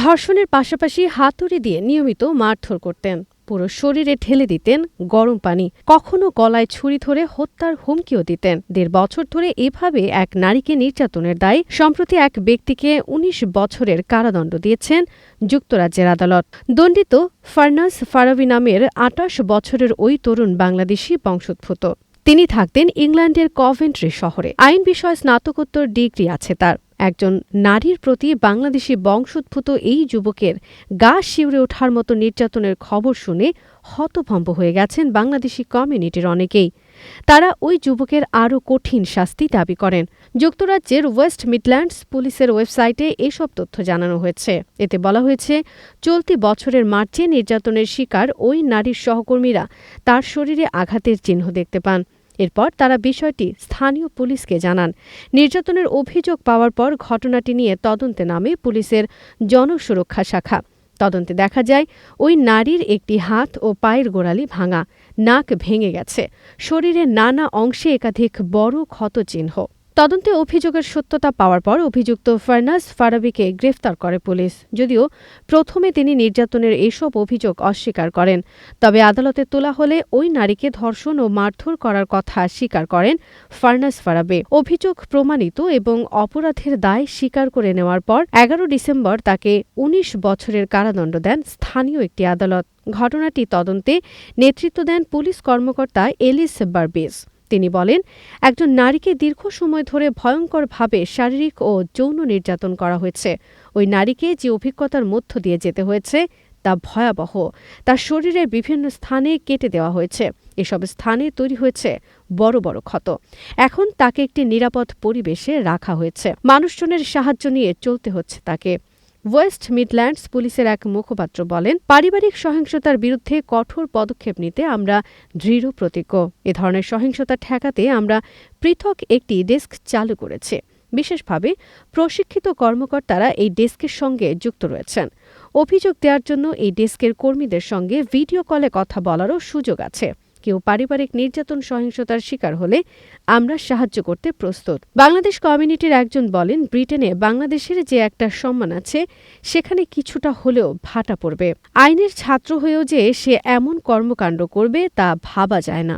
ধর্ষণের পাশাপাশি হাতুড়ি দিয়ে নিয়মিত মারধর করতেন। পুরো শরীরে ঠেলে দিতেন গরম পানি, কখনো গলায় ছুরি ধরে হত্যার হুমকিও দিতেন। দেড় বছর ধরে এভাবে এক নারীকে নির্যাতনের দায় সম্প্রতি এক ব্যক্তিকে ১৯ বছরের কারাদণ্ড দিয়েছেন যুক্তরাজ্যের আদালত। দণ্ডিত ফার্নাস ফারাবি নামের আটাশ বছরের ওই তরুণ বাংলাদেশি বংশোদ্ভূত। তিনি থাকতেন ইংল্যান্ডের কভেন্ট্রি শহরে। আইন বিষয়ে স্নাতকোত্তর ডিগ্রি আছে তার। একজন নারীর প্রতি বাংলাদেশি বংশোদ্ভূত এই যুবকের গা শিউরে ওঠার মতো নির্যাতনের খবর শুনে হতভম্ব হয়ে গেছেন বাংলাদেশি কমিউনিটির অনেকেই। তারা ওই যুবকের আরও কঠিন শাস্তি দাবি করেন। যুক্তরাজ্যের ওয়েস্ট মিডল্যান্ডস পুলিশের ওয়েবসাইটে এসব তথ্য জানানো হয়েছে। এতে বলা হয়েছে, চলতি বছরের মার্চে নির্যাতনের শিকার ওই নারীর সহকর্মীরা তার শরীরে আঘাতের চিহ্ন দেখতে পান। এরপর তারা বিষয়টি স্থানীয় পুলিশকে জানান। নির্যাতনের অভিযোগ পাওয়ার পর ঘটনাটি নিয়ে তদন্তে নামে পুলিশের জনসুরক্ষা শাখা। তদন্তে দেখা যায়, ওই নারীর একটি হাত ও পায়ের গোড়ালি ভাঙা, নাক ভেঙে গেছে। শরীরের নানা অংশে একাধিক বড় ক্ষতচিহ্ন। তদন্তে অভিযোগের সত্যতা পাওয়ার পর অভিযুক্ত ফার্নাস ফারাবিকে গ্রেফতার করে পুলিশ। যদিও প্রথমে তিনি নির্যাতনের এসব অভিযোগ অস্বীকার করেন। তবে আদালতে তোলা হলে ওই নারীকে ধর্ষণ ও মারধর করার কথা স্বীকার করেন ফার্নাস ফারাবে। অভিযোগ প্রমাণিত এবং অপরাধের দায় স্বীকার করে নেওয়ার পর এগারো ডিসেম্বর তাকে ১৯ বছরের কারাদণ্ড দেন স্থানীয় একটি আদালত। ঘটনাটি তদন্তে নেতৃত্ব দেন পুলিশ কর্মকর্তা এলিস বার্বিস তিনি বলেন, একজন নারীকে দীর্ঘ সময় ধরে ভয়ঙ্করভাবে শারীরিক ও যৌন নির্যাতন করা হয়েছে। ওই নারীকে যে অভিজ্ঞতার মধ্য দিয়ে যেতে হয়েছে, তা ভয়াবহ। তার শরীরের বিভিন্ন স্থানে কেটে দেওয়া হয়েছে। এসব স্থানে তৈরি হয়েছে বড় বড় ক্ষত। এখন তাকে একটি নিরাপদ পরিবেশে রাখা হয়েছে। মানুষজনের সাহায্য নিয়ে চলতে হচ্ছে তাকে। ওয়েস্ট মিডল্যান্ডস পুলিশের এক মুখপাত্র বলেন, পারিবারিক সহিংসতার বিরুদ্ধে কঠোর পদক্ষেপ নিতে আমরা দৃঢ় প্রতিজ্ঞ। এ ধরনের সহিংসতা ঠেকাতে আমরা পৃথক একটি ডেস্ক চালু করেছি। বিশেষভাবে প্রশিক্ষিত কর্মকর্তারা এই ডেস্কের সঙ্গে যুক্ত রয়েছেন। অভিযোগ দেওয়ার জন্য এই ডেস্কের কর্মীদের সঙ্গে ভিডিও কলে কথা বলারও সুযোগ আছে। কেউ পারিবারিক নির্যাতন সহিংসতার শিকার হলে আমরা সাহায্য করতে প্রস্তুত। বাংলাদেশ কমিউনিটির একজন বলেন, ব্রিটেনে বাংলাদেশের যে একটা সম্মান আছে, সেখানে কিছুটা হলেও ভাটা পড়বে। আইনের ছাত্র হয়েও যে সে এমন কর্মকাণ্ড করবে তা ভাবা যায় না।